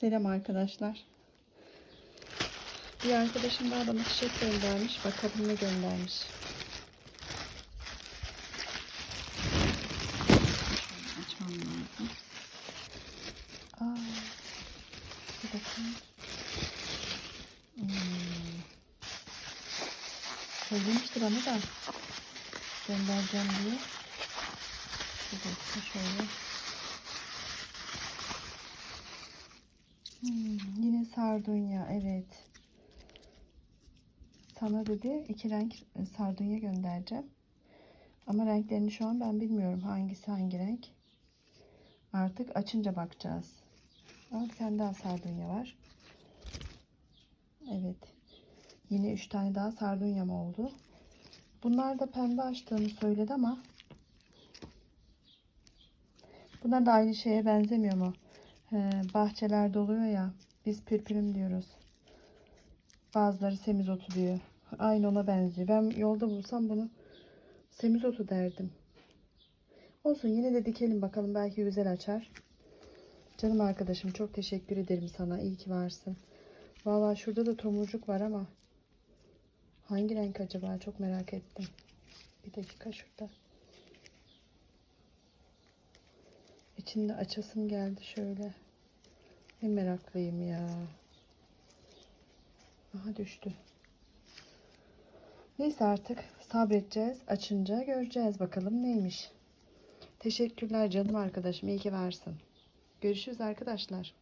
Selam arkadaşlar. Bir arkadaşım daha bana çiçek göndermiş. Bakalım ne göndermiş. Şöyle açmam lazım. Aa, bir bakayım. Hmm. Söylemişti bana da göndereceğim diye. Bir dakika şöyle. Hmm, yine sardunya evet. Sana dedi iki renk e, sardunya göndereceğim. Ama renklerini şu an ben bilmiyorum hangisi hangi renk. Artık açınca bakacağız. Aa, bir tane daha sardunya var. Evet. Yine üç tane daha sardunyam oldu. Bunlar da pembe açtığını söyledi ama bunlar da aynı şeye benzemiyor mu? Bahçelerde oluyor ya biz pürpürüm diyoruz. Bazıları semizotu diyor. Aynı ona benziyor. Ben yolda bulsam bunu semizotu derdim. Olsun yine de dikelim bakalım belki güzel açar. Canım arkadaşım çok teşekkür ederim sana. İyi ki varsın. Vallahi şurada da tomurcuk var ama hangi renk acaba çok merak ettim. Bir dakika şurada. İçinde açasım geldi şöyle. Ne meraklıyım ya. Aha düştü. Neyse artık sabredeceğiz. Açınca göreceğiz bakalım neymiş. Teşekkürler canım arkadaşım. İyi ki varsın. Görüşürüz arkadaşlar.